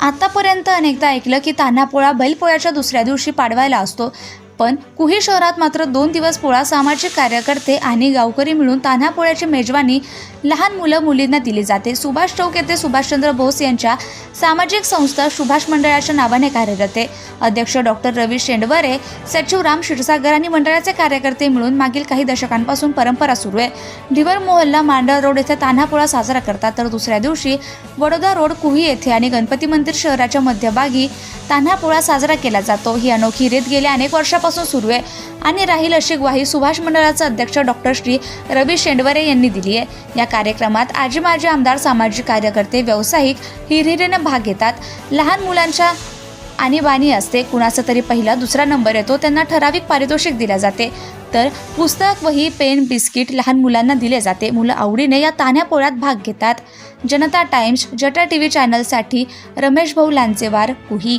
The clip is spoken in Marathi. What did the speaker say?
आतापर्यंत अनेकदा ऐकलं की तान्हापोळा बैलपोळ्याच्या दुसऱ्या दिवशी पाडवायला असतो. पण कुही शहरात मात्र दोन दिवस पोळा सामाजिक कार्यकर्ते आणि गावकरी मिळून तान्हापोळ्याची मेजवानी लहान मुलं मुलींना दिली जाते. सुभाष चौक येथे सुभाषचंद्र बोस यांच्या सामाजिक संस्था सुभाष मंडळाच्या नावाने कार्यरत. आहे अध्यक्ष डॉक्टर रवी शेंडवरे सचिव राम क्षीरसागर आणि मंडळाचे कार्यकर्ते मिळून मागील काही दशकांपासून परंपरा सुरू आहे. ढिवर मोहल्ला मांडळ रोड येथे तान्हापोळा साजरा करतात. तर दुसऱ्या दिवशी वडोदा रोड कुही येथे आणि गणपती मंदिर शहराच्या मध्यभागी तान्हापोळा साजरा केला जातो. ही अनोखी रीत गेल्या अनेक वर्षापासून सुरू आहे आणि राहील अशी ग्वाही सुभाष मंडळाचे अध्यक्ष डॉक्टर श्री रवी शेंडवरे यांनी दिली आहे. या कार्यक्रमात आजी माजी आमदार सामाजिक कार्यकर्ते व्यावसायिक हिरिरीने भाग घेतात. लहान मुलांच्या आणीबाणी असते. कुणाचा तरी पहिला दुसरा नंबर येतो. त्यांना ठराविक पारितोषिक दिले जाते. तर पुस्तक वही पेन बिस्किट लहान मुलांना दिले जाते. मुलं आवडीने या तान्या पोळ्यात भाग घेतात. जनता टाइम्स जटा टी व्ही चॅनलसाठी रमेश भाऊ Lanchewar Kuhi